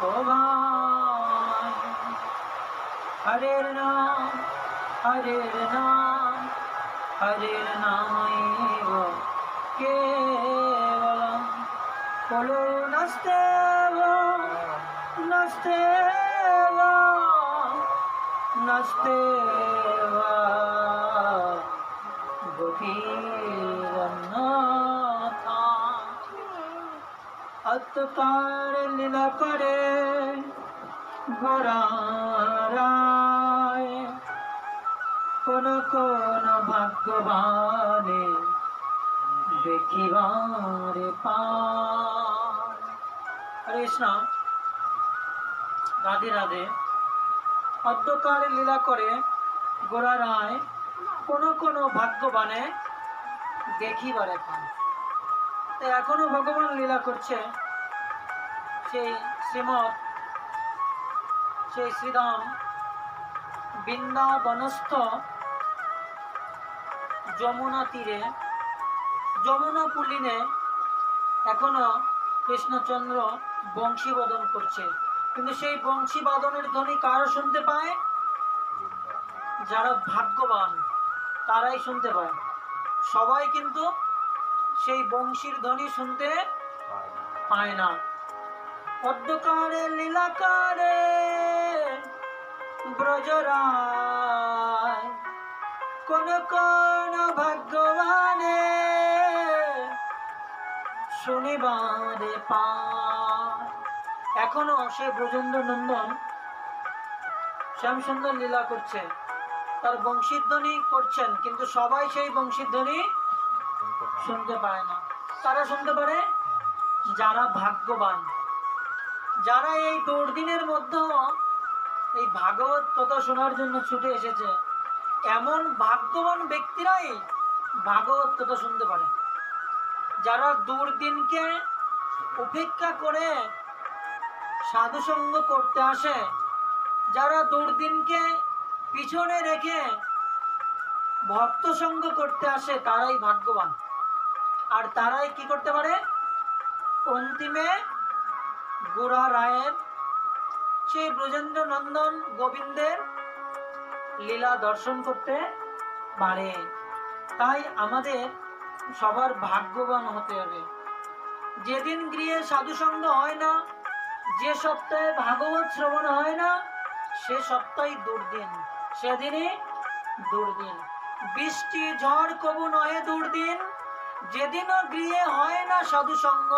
গোলক হরের নাম হরের নাম হরের নামৈব কেবলম বলো নস্তেব নস্তেব নস্তেব গোপীরনাথা অত্যকার লীলা করে গোরারায় কোন কোন ভাগ্যবানে দেখিবারে হরে কৃষ্ণ। রাধে রাধে। অধ্যকার লীলা করে গোড়া রায় কোন কোন ভাগ্যবানে দেখিবারে পান এখনও ভগবান লীলা করছে। সেই শ্রীমৎ সেই শ্রীরাম বৃন্দাবনস্থ যমুনা তীরে, যমুনা পুলিনে এখনও কৃষ্ণচন্দ্র বংশী বাদন করছে। কিন্তু সেই বংশী বাদনের ধ্বনি কারা শুনতে পায়? যারা ভাগ্যবান, তারাই শুনতে পায়। সবাই কিন্তু সেই বংশীর ধ্বনি শুনতে পায় না। পদ্মকারে লীলাকারে ব্রজরায়। কোন কোন ভাগ্যবানে শনিবারে পায় এখনও সে ব্রজেন্দ্র নন্দন। শ্যামসুন্দর লীলা করছে। তার বংশীধ্বনি করছেন, কিন্তু সবাই সেই বংশীধ্বনি শুনতে পায় না। তারা শুনতে পারে, যারা ভাগ্যবান। যারা এই দুর্দিনের মধ্যে এই ভাগবত কথা শোনার জন্য ছুটে এসেছে, এমন ভাগ্যবান ব্যক্তিরাই ভাগবত কথা শুনতে পারে। যারা দুর্দিনকে উপেক্ষা করে সাধুসঙ্গ করতে আসে, যারা দুর্দিনকে পিছনে রেখে ভক্ত সঙ্গ করতে আসে, তারাই ভাগ্যবান। আর তারাই কি করতে পারে? অন্তিমে গোড়া রায়ের সেই ব্রজেন্দ্র নন্দন গোবিন্দের লীলা দর্শন করতে পারে। তাই আমাদের সবার ভাগ্যবান হতে হবে। যেদিন গৃহে সাধুসঙ্গ হয় না, যে সপ্তাহে ভাগবত শ্রবণ হয় না, সে সপ্তাহে দুর্দিন, সেদিনই দুর্দিন। বৃষ্টি, ঝড়, কবু নহে দুর্দিন, যেদিনও গৃহে হয় না সাধুসঙ্গ,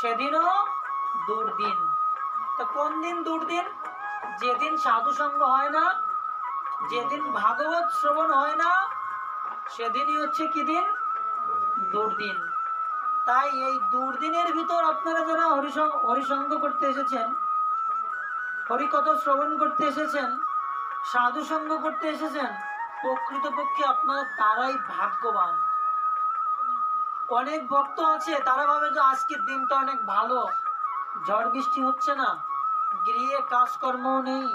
সেদিনও দুর্দিন। তো কোন দিন দুর্দিন? যেদিন সাধুসঙ্গ হয় না, যেদিন ভাগবত শ্রবণ হয় না, সেদিনই হচ্ছে কি দিন? দুর্দিন। তাই এই দুর্দিনের ভিতর আপনারা যারা হরিসঙ্গ করতে এসেছেন, হরিকথা শ্রবণ করতে এসেছেন, সাধু সঙ্গ করতে এসেছেন, প্রকৃতপক্ষে আপনারা তারাই ভাগ্যবান। অনেক ভক্ত আছে, তারা ভাবে যে আজকের দিনটা অনেক ভালো। ঝড় বৃষ্টি হচ্ছে না, গৃহে কাজকর্মও নেই,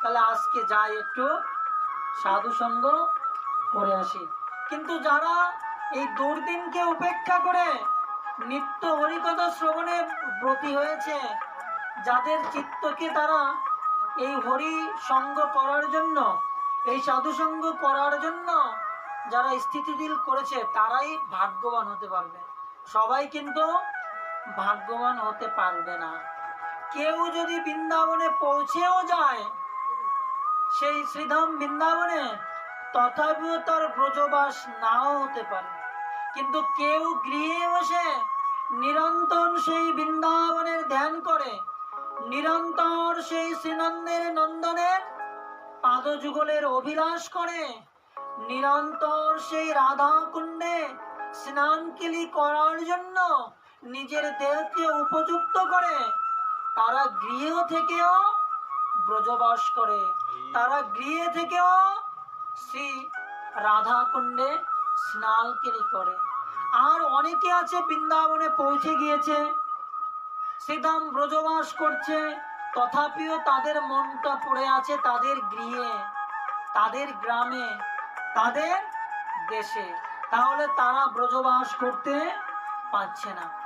তাহলে আজকে যাই একটু সাধু সঙ্গ করে আসি। কিন্তু যারা এই দুর্দিনকে উপেক্ষা করে নিত্য হরিকথা শ্রবণে ব্রতী হয়েছে, যাদের চিত্তকে তারা এই হরি সঙ্গ করার জন্য, এই সাধু সঙ্গ করার জন্য যারা স্থিতিশীল করেছে, তারাই ভাগ্যবান হতে পারবে। সবাই কিন্তু ভাগ্যবান হতে পারবে না। কেউ যদি বৃন্দাবনে পৌঁছেও যায়, সেই শ্রীধাম বৃন্দাবনে তথাপিও তার ব্রজবাস নাও হতে পারে। কিন্তু কেউ গৃহে বসে নিরন্তর সেই বৃন্দাবনের ধ্যান করে, নিরন্তর সেই শ্রীনন্দের নন্দনের পাদযুগলের অভিলাষ করে, নিরন্তর সেই রাধা কুণ্ডে স্নানকেলি করার জন্য নিজের দেহকে উপযুক্ত করে, তারা গৃহ থেকেও ব্রজবাস করে। তারা গৃহে থেকেও শ্রী রাধা কুণ্ডে স্নানকেলি করে। আর অনেকে আছে বৃন্দাবনে পৌঁছে গিয়েছে শ্রীধাম ব্রজবাস করছে। তথাপিও তাদের মনটা পড়ে আছে তাদের গৃহে, তাদের গ্রামে, তাদের দেশে। তাহলে তারা ব্রজবাস করতে পারছে না।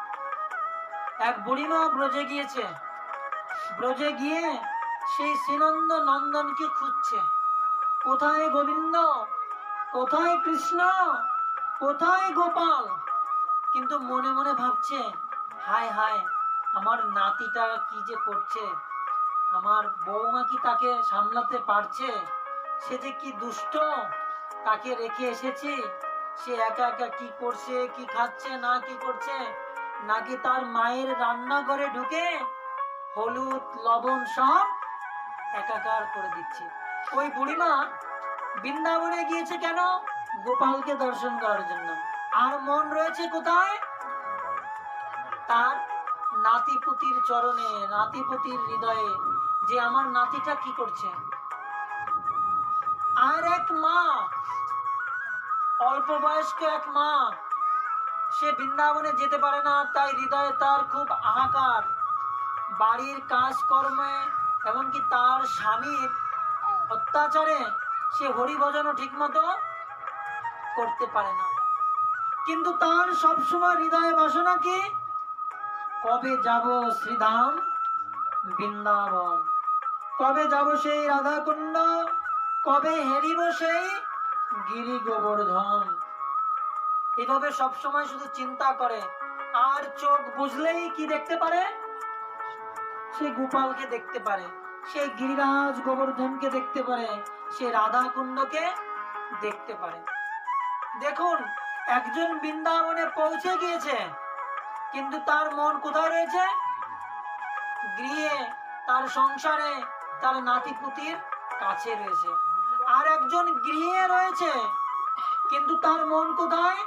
এক বুড়িমা ব্রজে গিয়েছে। ব্রজে গিয়ে সেই শ্রীনন্দ নন্দনকে খুঁজছে। কোথায় গোবিন্দ? কোথায় কৃষ্ণ? কোথায় গোপাল? কিন্তু মনে মনে ভাবছে, হায় হায়, আমার নাতিটা কি যে করছে? আমার বৌমা কি তাকে সামলাতে পারছে? সে যে কি দুষ্ট? তাকে রেখে এসেছি। সে একা একা কি করছে, কি খাচ্ছে, না কি করছে? নাকি তার মায়ের রান্নাঘরে ঢুকে হলুদ, লবণ সব একাকার করে দিচ্ছে? ওই বুড়িমা বৃন্দাবনে গিয়েছে কেন? গোপালকে দর্শন করার জন্য। আর মন রয়েছে কোথায়? তার নাতিপুতির চরণে, নাতিপুতির হৃদয়ে, যে আমার নাতিটা কি করছে? আর এক মা, অল্প বয়স্ক এক মা সে বৃন্দাবনে যেতে পারে না, তাই হৃদয়ে তার খুব আহাকার। বাড়ির কাজকর্মে এমনকি তার স্বামীর অত্যাচারে সে হরিভজনও ঠিক মতো করতে পারে না। কিন্তু তার সবসময় হৃদয়ে বাসনা কি? কবে যাব শ্রীধাম বৃন্দাবন? কবে যাব সেই রাধাকুণ্ড? কবে হেরিব সেই গিরি গোবর্ধন এভাবে সবসময় শুধু চিন্তা করে। আর চোখ বুঝলেই কি দেখতে পারে? সে গোপালকে দেখতে পারে, সে গিরিরাজ গোবর্ধনকে দেখতে পারে, সে রাধা কুণ্ডকে দেখতে পারে। দেখুন, একজন বৃন্দাবনে পৌঁছে গিয়েছে, কিন্তু তার মন কোথায় রয়েছে? গৃহে, তার সংসারে, তার নাতিপুতির কাছে রয়েছে। আর একজন গৃহে রয়েছে, কিন্তু তার মন কোথায়?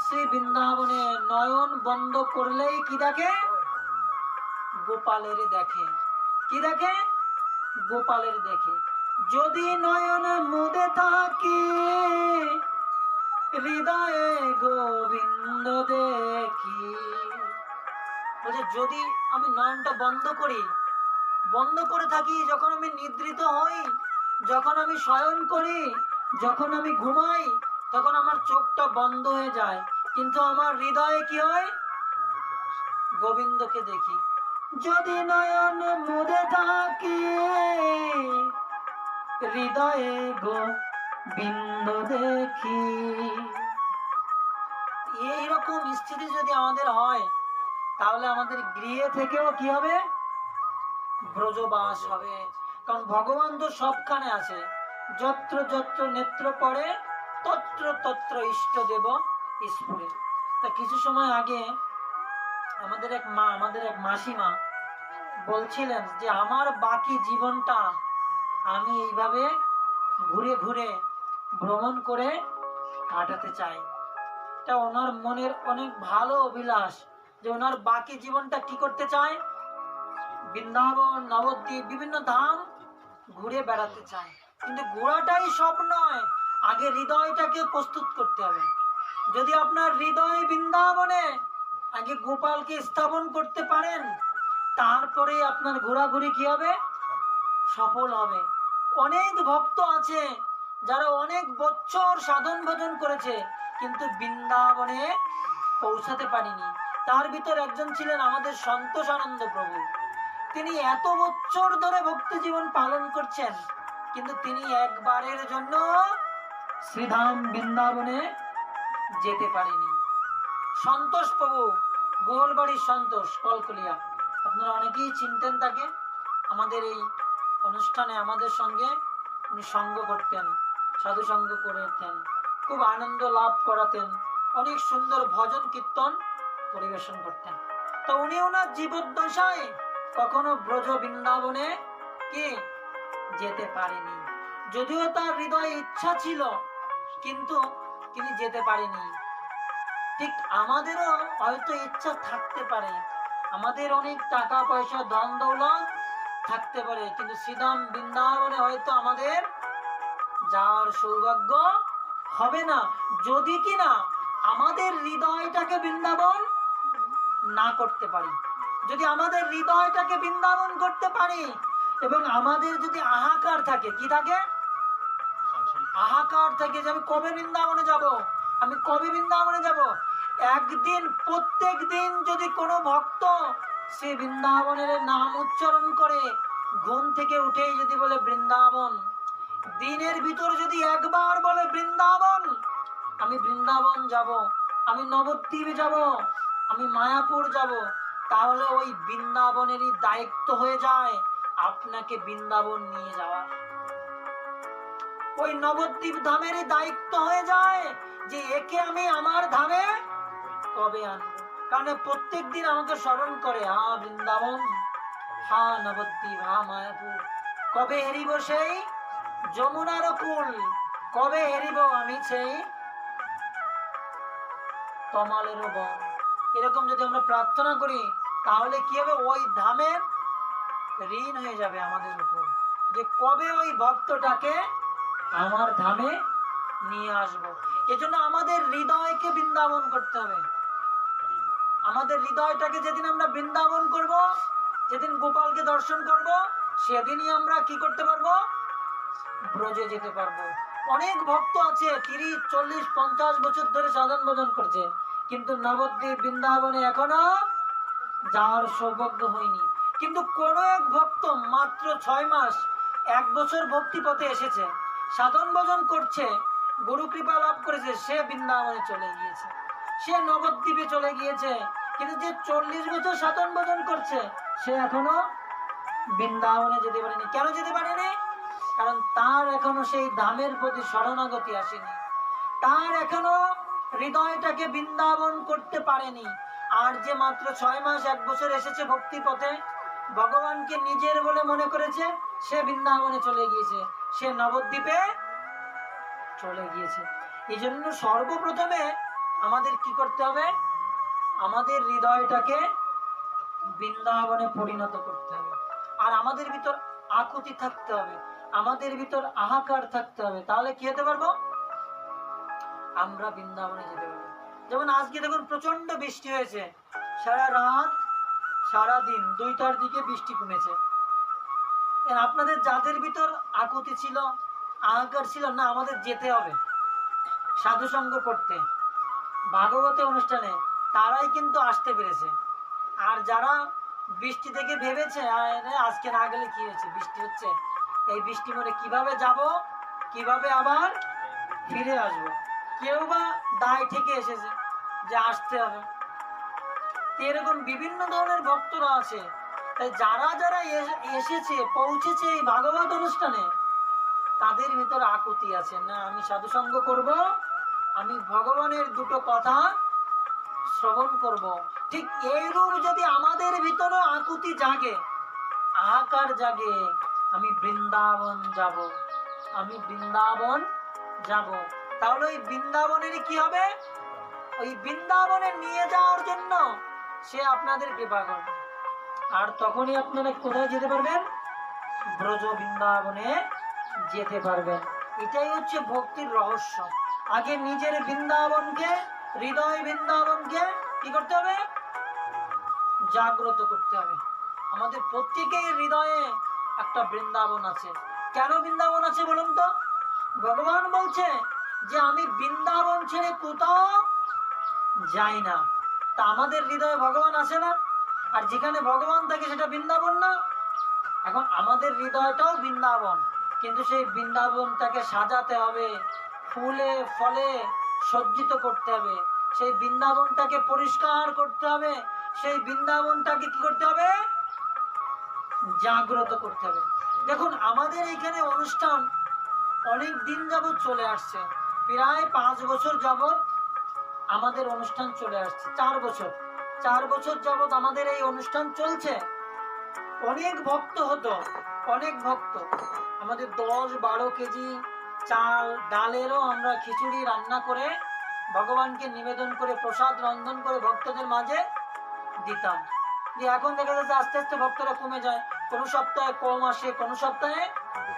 সে বৃন্দাবনে নয়ন বন্ধ করলেই কি দেখে? গোপালের দেখে। কি দেখে? গোপালের দেখে। যদি নয়ন মুদে থাকে, হৃদয়ে গোবিন্দ দেখি। বলছে, যদি আমি নয়নটা বন্ধ করি, বন্ধ করে থাকি, যখন আমি নিদ্রিত হই, যখন আমি শয়ন করি, যখন আমি ঘুমাই তখন আমার চোখটা বন্ধ হয়ে যায়। কিন্তু আমার হৃদয়ে কি হয়? গোবিন্দকে দেখি। যদি নয়ন মুদে থাকি, হৃদয়ে গোবিন্দ দেখি। এইরকম স্থিতি যদি আমাদের হয়, তাহলে আমাদের গৃহে থেকেও কি হবে? ব্রজবাস হবে। কারণ ভগবান তো সবখানে আছে। যত্র যত্র নেত্র পড়ে তত্র তত্র ইষ্ট দেব স্ফুরে তা কিছু সময় আগে আমাদের এক মা, আমাদের এক মাসিমা বলছিলেন যে, আমার বাকি জীবনটা আমি এইভাবে ঘুরে ঘুরে ভ্রমণ করে কাটাতে চাই। এটা ওনার মনের অনেক ভালো অভিলাষ যে, ওনার বাকি জীবনটা কি করতে চায়? বৃন্দাবন, নবদ্বীপ, বিভিন্ন ধাম ঘুরে বেড়াতে চায়। কিন্তু ঘোরাটাই সব নয় আগে হৃদয়টাকে প্রস্তুত করতে হবে। যদি আপনার হৃদয় বৃন্দাবনে আগে গোপালকে স্থাপন করতে পারেন, তারপরে আপনার ঘোরাঘুরি কি হবে? সফল হবে। অনেক ভক্ত আছে যারা অনেক বছর সাধন ভজন করেছে, কিন্তু বৃন্দাবনে পৌঁছাতে পারিনি। তার ভিতর একজন ছিলেন আমাদের সন্তোষ আনন্দ প্রভু। তিনি এত বছর ধরে ভক্তি জীবন পালন করছেন, কিন্তু তিনি একবারের জন্য শ্রীধাম বৃন্দাবনে যেতে পারেনি। সন্তোষ প্রভু, গোলবাড়ির সন্তোষ, কলকলিয়া। আপনারা অনেকেই চিনতেন তাকে। আমাদের এই অনুষ্ঠানে আমাদের সঙ্গে উনি সঙ্গ করতেন, সাধু সঙ্গ করেতেন খুব আনন্দ লাভ করাতেন, অনেক সুন্দর ভজন কীর্তন পরিবেশন করতেন। তো উনি ওনার জীবদ্দশায় কখনো ব্রজ বৃন্দাবনে কি যেতে পারেনি? যদিও তার হৃদয়ে ইচ্ছা ছিল কিন্তু তিনি যেতে পারেনি। ঠিক আমাদেরও হয়তো ইচ্ছা থাকতে পারে। আমাদের অনেক টাকা, পয়সা, ধন, দৌলত থাকতে পারে, কিন্তু শ্রীদাম বৃন্দাবনে হয়তো আমাদের যাওয়ার সৌভাগ্য হবে না। যদি কিনা আমাদের হৃদয়টাকে বৃন্দাবন না করতে পারি। যদি আমাদের হৃদয়টাকে বৃন্দাবন করতে পারি এবং আমাদের যদি আহাকার থাকে, কি থাকে? আহাকার থেকে যে আমি কবে বৃন্দাবনে যাব? আমি কবে বৃন্দাবনে যাব? একদিন, প্রত্যেক দিন যদি কোনো ভক্ত সে বৃন্দাবনের নাম উচ্চারণ করে, ঘুম থেকে উঠেই যদি বলে বৃন্দাবন, দিনের ভিতর যদি একবার বলে বৃন্দাবন, আমি বৃন্দাবন যাব, আমি নবদ্বীপ যাব, আমি মায়াপুর যাব, তাহলে ওই বৃন্দাবনেরই দায়িত্ব হয়ে যায় আপনাকে বৃন্দাবন নিয়ে যাওয়া। ওই নবদ্বীপ ধামেরই দায়িত্ব হয়ে যায় যে একে আমি আমার ধামে কবে আনব? কারণ প্রত্যেক দিন আমাকে স্মরণ করে হা বৃন্দাবন, হা নবদ্বীপ, হা মায়াপুর, কবে হেরিব সেই যমুনার কুল, কবে হেরিব আমি সেই তমালের বন? এরকম যদি আমরা প্রার্থনা করি, তাহলে কি হবে? ওই ধামের ঋণ হয়ে যাবে আমাদের উপর। যে কবে ওই ভক্তটাকে আমার ধামে নিয়ে আসব। এজন্য আমাদের হৃদয়কে বৃন্দাবন করতে হবে। আমাদের হৃদয়টাকে যেদিন আমরা বৃন্দাবন করব, যেদিন গোপালকে দর্শন করব, সেদিনই আমরা কি করতে পারব? ব্রজে যেতে পারব। অনেক ভক্ত আছে, তিরিশ, চল্লিশ, পঞ্চাশ বছর ধরে সাধন ভজন করছে। কিন্তু নবদ্বীপ বৃন্দাবনে এখনও যাওয়ার সৌভাগ্য হয়নি। কিন্তু কোন এক ভক্ত মাত্র ছয় মাস এক বছর ভক্তি পথে এসেছে। সাধন ভজন করছে, গুরু কৃপা লাভ করেছে, সে বৃন্দাবনে চলে গিয়েছে। সে নবদ্বীপে চলে গিয়েছে, কিন্তু যে চল্লিশ বছর সাধন ভজন করছে, সে এখনও বৃন্দাবনে যেতে পারেনি। কেন যেতে পারেনি? কারণ তার এখনও সেই দামের প্রতি শরণাগতি আসেনি। তার এখনও হৃদয়টাকে বৃন্দাবন করতে পারেনি। আর যে মাত্র ছয় মাস, এক বছর এসেছে ভক্তি পথে ভগবানকে নিজের বলে মনে করেছে, সে বৃন্দাবনে চলে গিয়েছে। সে নবদ্বীপে চলে গিয়েছে। এই জন্য সর্বপ্রথমে আমাদের কি করতে হবে? আমাদের হৃদয়টাকে বৃন্দাবনে পরিণত করতে হবে। আর আমাদের ভিতর আকুতি থাকতে হবে। আমাদের ভিতর আহাকার থাকতে হবে। তাহলে কি হতে পারব? আমরা বৃন্দাবনে যেতে পারব। যেমন আজকে দেখুন প্রচণ্ড বৃষ্টি হয়েছে। সারা রাত, সারা দিন দুইটার দিকে বৃষ্টি কমেছে। আপনাদের যাদের ভিতর আকুতি ছিল, আহাকার ছিল, না আমাদের যেতে হবে সাধু সঙ্গ করতে। ভাগবত অনুষ্ঠানে তারাই কিন্তু আসতে পেরেছে। আর যারা বৃষ্টি থেকে ভেবেছে আজকে না গেলে কি হয়েছে? বৃষ্টি হচ্ছে। এই বৃষ্টি মনে কীভাবে যাব? কীভাবে আবার ফিরে আসব? কেউ বা দায় থেকে এসেছে যে আসতে হবে। এরকম বিভিন্ন ধরনের ভক্তরা আছে তাই যারা যারা এস- এসেছে, পৌঁছেছে এই ভাগবত অনুষ্ঠানে, তাদের ভিতর আকুতি আছে। না, আমি সাধুসঙ্গ করব, আমি ভগবানের দুটো কথা শ্রবণ করব। ঠিক এইরূপ যদি আমাদের ভিতরে আকুতি জাগে, আহাকার জাগে, আমি বৃন্দাবন যাব। আমি বৃন্দাবন যাব। তাহলে ওই বৃন্দাবনের কি হবে? ওই বৃন্দাবনে নিয়ে যাওয়ার জন্য সে আপনাদের কৃপা করবে। আর তখনই আপনারা কোথায় যেতে পারবেন? ব্রজ বৃন্দাবনে যেতে পারবেন। এটাই হচ্ছে ভক্তির রহস্য। আগে নিজের বৃন্দাবনকে, হৃদয় বৃন্দাবনকে কি করতে হবে? জাগ্রত করতে হবে। আমাদের প্রত্যেকের হৃদয়ে একটা বৃন্দাবন আছে। কেন বৃন্দাবন আছে বলুন তো? ভগবান বলছে যে আমি বৃন্দাবন ছেড়ে কোথাও যাই না। তা আমাদের হৃদয়ে ভগবান আছে না? আর যেখানে ভগবান থাকে সেটা বৃন্দাবন না। এখন আমাদের হৃদয়টাও বৃন্দাবন, কিন্তু সেই বৃন্দাবনটাকে সাজাতে হবে, ফুলে, ফলে সজ্জিত করতে হবে। সেই বৃন্দাবনটাকে পরিষ্কার করতে হবে, সেই বৃন্দাবনটাকে কি করতে হবে? জাগ্রত করতে হবে। দেখুন, আমাদের এইখানে অনুষ্ঠান অনেক দিন যাবৎ চলে আসছে। প্রায় পাঁচ বছর যাবৎ আমাদের অনুষ্ঠান চলে আসছে, চার বছর। চার বছর যাবৎ আমাদের এই অনুষ্ঠান চলছে। অনেক ভক্ত হতো, অনেক ভক্ত। আমাদের দশ বারো কেজি চাল, ডালেরও আমরা খিচুড়ি রান্না করে ভগবানকে নিবেদন করে, প্রসাদ রন্ধন করে ভক্তদের মাঝে দিতাম। যে এখন দেখা যাচ্ছে আস্তে আস্তে ভক্তরা কমে যায়। কোনো সপ্তাহে কম আসে, কোনো সপ্তাহে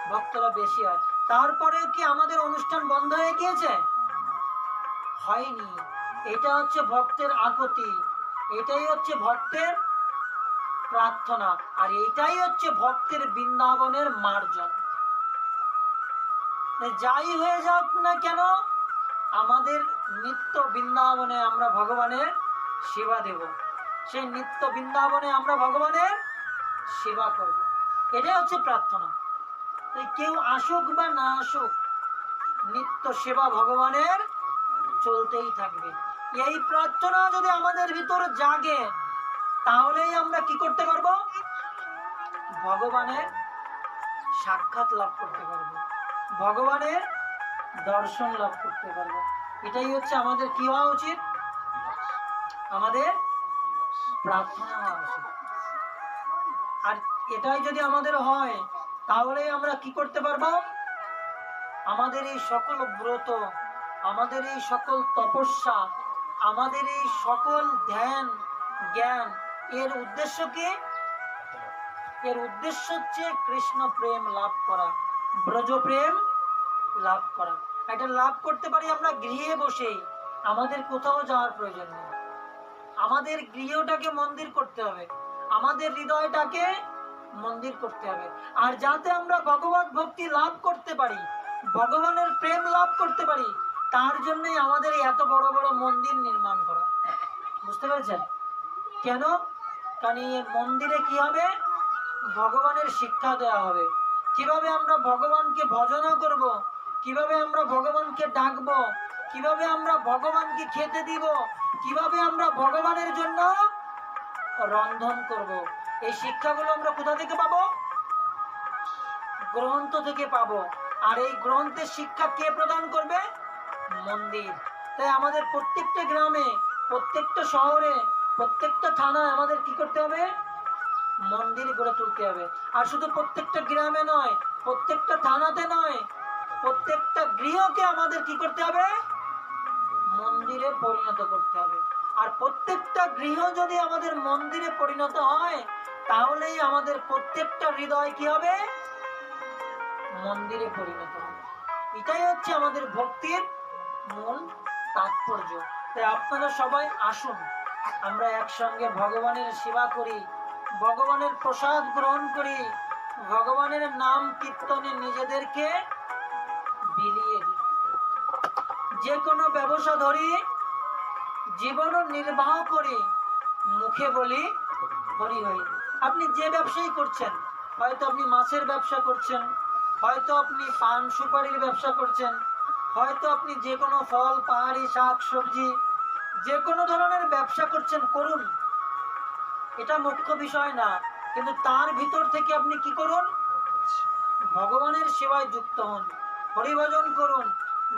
ভক্তরা বেশি হয়। তারপরেও কি আমাদের অনুষ্ঠান বন্ধ হয়ে গিয়েছে? হয়নি। এটা হচ্ছে ভক্তের আকুতি। এটাই হচ্ছে ভক্তের প্রার্থনা, আর এটাই হচ্ছে ভক্তের বৃন্দাবনের মার্জন। যাই হয়ে যাক না কেন, আমাদের নিত্য বৃন্দাবনে আমরা ভগবানের সেবা দেব। সেই নিত্য বৃন্দাবনে আমরা ভগবানের সেবা করব। এটাই হচ্ছে প্রার্থনা। কেউ আসুক বা না আসুক, নিত্য সেবা ভগবানের চলতেই থাকবে। এই প্রার্থনা যদি আমাদের ভিতর জাগে, তাহলেই আমরা কি করতে পারব? ভগবানের সাক্ষাৎ লাভ করতে পারব। ভগবানের দর্শন লাভ করতে পারব। এটাই হচ্ছে আমাদের কি হওয়া উচিত? আমাদের প্রার্থনা হওয়া উচিত। আর এটাই যদি আমাদের হয়, তাহলেই আমরা কি করতে পারব? আমাদের এই সকল ব্রত, আমাদের এই সকল তপস্যা আমাদের এই সকল ধ্যান, জ্ঞান, এর উদ্দেশ্য কি? এর উদ্দেশ্য হচ্ছে কৃষ্ণ প্রেম লাভ করা, ব্রজ প্রেম লাভ করা। এটা লাভ করতে পারি আমরা গৃহে বসেই, আমাদের কোথাও যাওয়ার প্রয়োজন নেই। আমাদের গৃহটাকে মন্দির করতে হবে, আমাদের হৃদয়টাকে মন্দির করতে হবে। আর যাতে আমরা ভগবত ভক্তি লাভ করতে পারি, ভগবানের প্রেম লাভ করতে পারি তার জন্যই আমাদের এত বড় বড় মন্দির নির্মাণ করা। বুঝতে পেরেছেন? কেন? কারণ এই মন্দিরে কি হবে? ভগবানের শিক্ষা দেওয়া হবে। কীভাবে আমরা ভগবানকে ভজনা করব? কীভাবে আমরা ভগবানকে ডাকবো? কীভাবে আমরা ভগবানকে খেতে দিব? কীভাবে আমরা ভগবানের জন্য রন্ধন করব? এই শিক্ষাগুলো আমরা কোথা থেকে পাবো? গ্রন্থ থেকে পাবো। আর এই গ্রন্থের শিক্ষা কে প্রদান করবে? মন্দির। তাই আমাদের প্রত্যেকটা গ্রামে, প্রত্যেকটা শহরে, প্রত্যেকটা থানায় আমাদের কি করতে হবে? মন্দির গড়ে তুলতে হবে। আর শুধু প্রত্যেকটা গ্রামে নয়, প্রত্যেকটা থানাতে নয়, প্রত্যেকটা গৃহকে আমাদের কি করতে হবে? মন্দিরে পরিণত করতে হবে। আর প্রত্যেকটা গৃহ যদি আমাদের মন্দিরে পরিণত হয়, তাহলেই আমাদের প্রত্যেকটা হৃদয় কি হবে? মন্দিরে পরিণত হবে। এটাই হচ্ছে আমাদের ভক্তির মূল তাৎপর্য। তাই আপনারা সবাই আসুন, আমরা একসঙ্গে ভগবানের সেবা করি, ভগবানের প্রসাদ গ্রহণ করি, ভগবানের নাম কীর্তনে নিজেদেরকে বিলিয়ে দিই। যে কোনো ব্যবসা ধরি জীবন নির্বাহ করি, মুখে বলি, হরি হরি। আপনি যে ব্যবসাই করছেন, হয়তো আপনি মাছের ব্যবসা করছেন, হয়তো আপনি পান সুপারির ব্যবসা করছেন হয়তো আপনি যে কোনো ফল, পাহাড়ি শাক, সবজি, যে কোনো ধরনের ব্যবসা করছেন, করুন। এটা মুখ্য বিষয় না, কিন্তু তার ভিতর থেকে আপনি কি করুন? ভগবানের সেবায় যুক্ত হন হরিভজন করুন,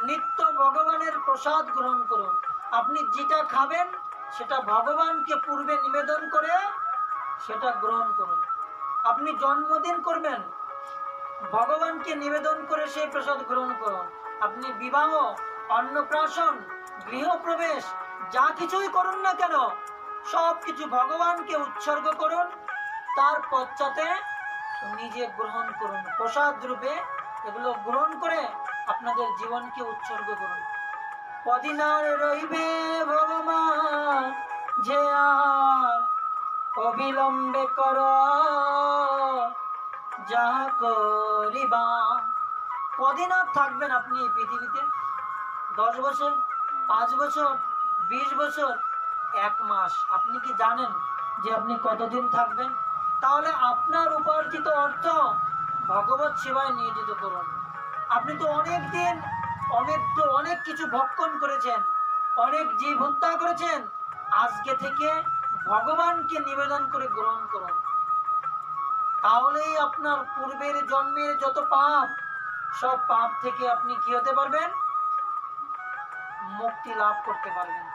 নিত্য ভগবানের প্রসাদ গ্রহণ করুন। আপনি যেটা খাবেন, সেটা ভগবানকে পূর্বে নিবেদন করে সেটা গ্রহণ করুন। আপনি জন্মদিন করবেন, ভগবানকে নিবেদন করে সেই প্রসাদ গ্রহণ করুন। আপনি বিবাহ, অন্নপ্রাশন, গৃহপ্রবেশ, যা কিছুই করুন না কেন সব কিছু ভগবানকে উৎসর্গ করুন। তার পশ্চাতে নিজে গ্রহণ করুন। প্রসাদ রূপে এগুলো গ্রহণ করে আপনাদের জীবনকে উৎসর্গ করুন। কদিনার রইবে ভগবান, যে আর অবিলম্বে কর, যাহা করিবা। কদিন আর থাকবেন আপনি এই পৃথিবীতে? দশ বছর, পাঁচ বছর, বিশ বছর, এক মাস। আপনি কি জানেন যে আপনি কতদিন থাকবেন? তাহলে আপনার উপার্জিত অর্থ ভগবত সেবায় নিয়োজিত করুন। আপনি তো অনেক দিন, অনেক, তো অনেক কিছু ভক্ষণ করেছেন, অনেক জীব হত্যা করেছেন, আজকে থেকে ভগবানকে নিবেদন করে গ্রহণ করুন। তাহলেই আপনার পূর্বের জন্মের যত পাপ সব পাপ থেকে আপনি কি হতে পারবেন? মুক্তি লাভ করতে পারবেন।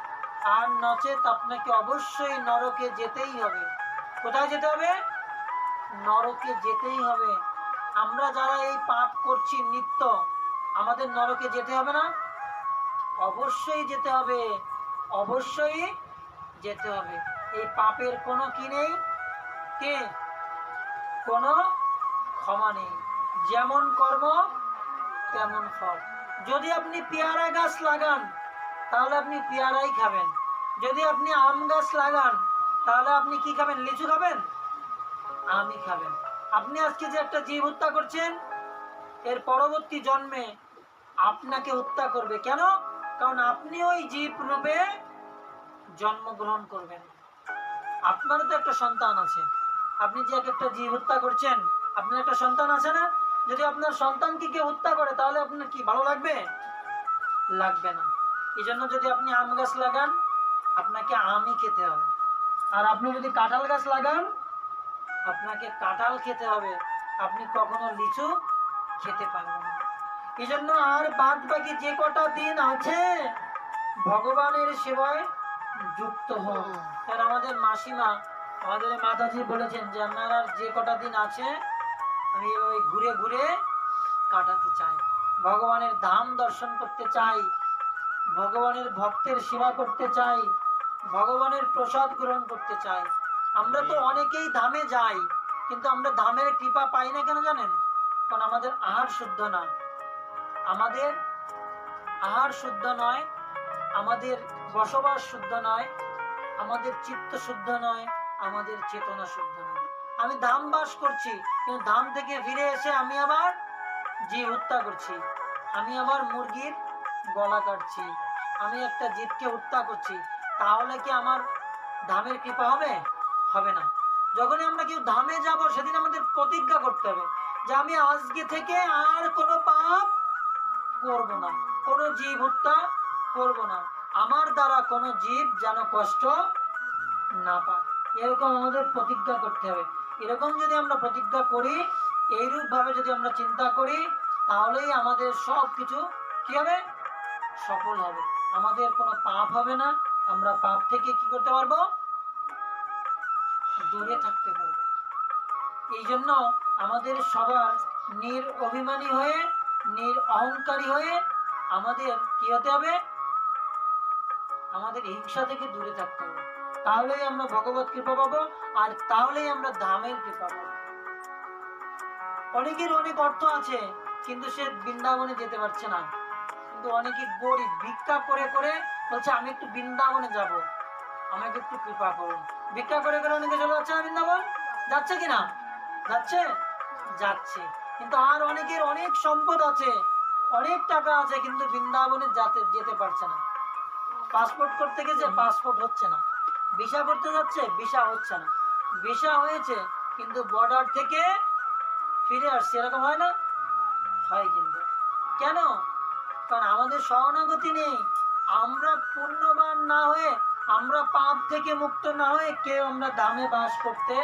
আর নচেত আপনাকে অবশ্যই নরকে যেতেই হবে। কোথায় যেতে হবে? নরকে যেতেই হবে। আমরা যারা এই পাপ করছি নিত্য, আমাদের নরকে যেতে হবে না? অবশ্যই যেতে হবে। অবশ্যই যেতে হবে। এই পাপের কোনো কি নেই? কে? কোনো ক্ষমা নেই। যেমন কর্ম তেমন ফল? যদি আপনি পেয়ারা গাছ লাগান, তাহলে আপনি পেয়ারাই খাবেন। যদি আপনি আম গাছ লাগান, তাহলে আপনি কি খাবেন? লিচু খাবেন? আমই খাবেন। আপনি আজকে যে একটা জীব হত্যা করছেন, এর পরবর্তী জন্মে আপনাকে হত্যা করবে। কেন? কারণ আপনি ওই জীব রূপে জন্মগ্রহণ করবেন। আপনারও তো একটা সন্তান আছে। আপনি যে এক একটা জীব হত্যা করছেন, আপনার একটা সন্তান আছে না? যদি আপনার সন্তানকে কেউ হত্যা করে, তাহলে আপনার কি, ভালো লাগবে? লাগবে না। এই জন্য যদি আপনি আম গাছ লাগান, আপনাকে আমই খেতে হবে। আর আপনি যদি কাঁঠাল গাছ লাগান, আপনাকে কাঁঠাল খেতে হবে। আপনি কখনো লিচু খেতে পারবেন না। এই জন্য আর বাদ বাকি যে কটা দিন আছে, ভগবানের সেবায় যুক্ত হন। আর আমাদের মাসিমা, আমাদের মাতাজি বলেছেন যে, আপনার আর যে কটা দিন আছে আমি ওই ঘুরে ঘুরে কাটাতে চাই। ভগবানের ধাম দর্শন করতে চাই। ভগবানের ভক্তের সেবা করতে চাই। ভগবানের প্রসাদ গ্রহণ করতে চাই। আমরা তো অনেকেই ধামে যাই, কিন্তু আমরা ধামের কৃপা পাই না কেন জানেন? কারণ আমাদের আহার শুদ্ধ না। আমাদের আহার শুদ্ধ নয়, আমাদের বসবাস শুদ্ধ নয়, আমাদের চিত্ত শুদ্ধ নয়, আমাদের চেতনা শুদ্ধ নয়। আমি ধাম বাস করছি, কিন্তু ধাম থেকে ফিরে এসে আমি আবার জীব হত্যা করছি। আমি আবার মুরগির গলা কাটছি। আমি একটা জীবকে হত্যা করছি। তাহলে কি আমার ধামের কৃপা হবে? হবে না। যখনই আমরা কেউ ধামে যাব, সেদিন আমাদের প্রতিজ্ঞা করতে হবে যে আমি আজকে থেকে আর কোনো পাপ করব না, কোনো জীব হত্যা করব না। আমার দ্বারা কোনো জীব যেন কষ্ট না পায়। এরকম আমাদের প্রতিজ্ঞা করতে হবে। এরকম যদি আমরা প্রতিজ্ঞা করি এইরূপ ভাবে যদি আমরা চিন্তা করি, তাহলেই আমাদের সব কিছু কি হবে? সফল হবে। আমাদের কোনো পাপ হবে না। আমরা পাপ থেকে কি করতে পারব? দূরে থাকতে পারব। এই জন্য আমাদের সবার নির অভিমানী হয়ে, নির অহংকারী হয়ে আমাদের কি হতে হবে? আমাদের হিংসা থেকে দূরে থাকতে হবে। তাহলেই আমরা ভগবত কৃপা পাবো আর তাহলেই আমরা ধামের কৃপা পাবো। অনেকের অনেক অর্থ আছে, কিন্তু সে বৃন্দাবনে যেতে পারছে না। কিন্তু অনেকে গরিব, ভিক্ষা করে করে বলছে, আমি একটু বৃন্দাবনে যাব। আমাকে একটু কৃপা করুন ভিক্ষা করে করে অনেকে চলে যাচ্ছে না বৃন্দাবন? যাচ্ছে কিনা যাচ্ছে? যাচ্ছে। কিন্তু আর অনেকের অনেক সম্পদ আছে, অনেক টাকা আছে, কিন্তু বৃন্দাবনে যেতে পারছে না। পাসপোর্ট করতে গেছে, পাসপোর্ট হচ্ছে না। ভিসা করতে যাচ্ছে, ভিসা হচ্ছে না। ভিসা হয়েছে, কিন্তু বর্ডার থেকে ফিরে আসছে। এরকম হয় না? হয় কিন্তু। কেন? কারণ আমাদের শরণাগতি নেই। আমরা পুণ্যবান না হয়ে, আমরা পাপ থেকে মুক্ত না হয়ে কেউ আমরা ধামে বাস করতে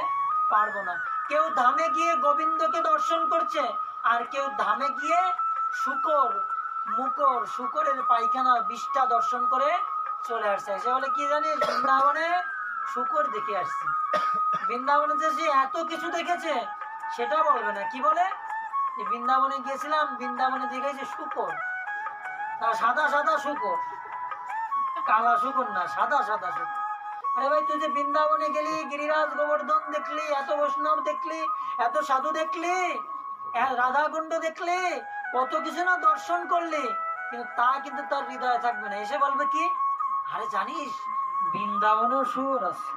পারব না। কেউ ধামে গিয়ে গোবিন্দকে দর্শন করছে, আর কেউ ধামে গিয়ে শুকর, মুকর, শুকরের পায়খানা বিষটা দর্শন করে চলে আসছে। সে বলে, কি জানিস বৃন্দাবনে শুকর দেখে আসছি। বৃন্দাবনে যে সে এত কিছু দেখেছে সেটা বলবে না। কি বলে? যে বৃন্দাবনে গিয়েছিলাম বৃন্দাবনে দেখেছি শুকর। তা সাদা সাদা শুকর। কালা শুকর না, সাদা সাদা শুকর। আরে ভাই, তুই যে বৃন্দাবনে গেলি, গিরিরাজ গোবর্ধন দেখলি, এত বৈষ্ণব দেখলি, এত সাধু দেখলি রাধাকুণ্ড দেখলি, কত কিছু না দর্শন করলি, কিন্তু তা কিন্তু তার হৃদয়ে থাকবে না। এসে বলবে কি? আরে জানিস, বৃন্দাবনেও সুর আছে।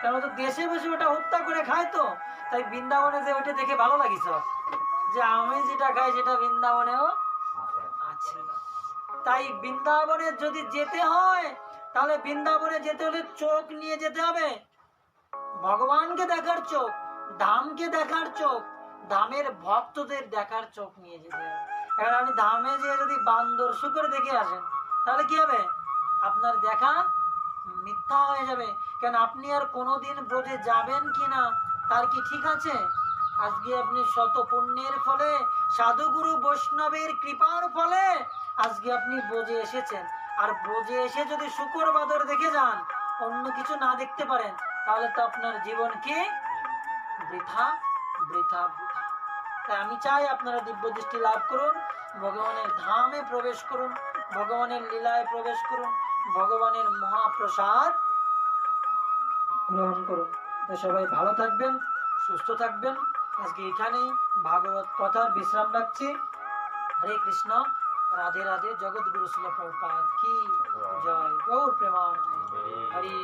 কেন তো দেশে বসে ওটা হত্যা করে খায় তো, তাই বৃন্দাবনে যে ওটা দেখে ভালো লাগিস। যে আমি যেটা খাই সেটা বৃন্দাবনেও আছে। তাই বৃন্দাবনে যদি যেতে হয়, তাহলে বৃন্দাবনে যেতে হলে চোখ নিয়ে যেতে হবে। ভগবানকে দেখার চোখ, ধামকে দেখার চোখ, ধামের ভক্তদের দেখার চোখ নিয়ে যেতে হবে। এবার আপনি ধামে যেয়ে যদি বান্দর শুকর দেখে আসেন, তাহলে কি হবে? আপনার দেখা মিথ্যা হয়ে যাবে। কেন আপনি আর কোনোদিন ব্রজে যাবেন কি না, তার কি ঠিক আছে? আজকে আপনি শত পুণ্যের ফলে, সাধুগুরু বৈষ্ণবের কৃপার ফলে আজকে আপনি ব্রজে এসেছেন। আর ব্রজে এসে যদি শুকর বাদর দেখে যান, অন্য কিছু না দেখতে পারেন, তাহলে তো আপনার জীবন কি? বৃথা বৃথা বৃথা। তাই আমি চাই আপনারা দিব্য দৃষ্টি লাভ করুন, ভগবানের ধামে প্রবেশ করুন, ভগবানের লীলায় প্রবেশ করুন। ভগবানের মহাপ্রসাদ গ্রহণ করুন। সবাই ভালো থাকবেন সুস্থ থাকবেন। আজকে এখানেই ভাগবত কথার বিশ্রাম রাখছি। হরে কৃষ্ণ রাধে রাধে জগৎগুরু শিল কি জয় গৌর প্রেমান হরি।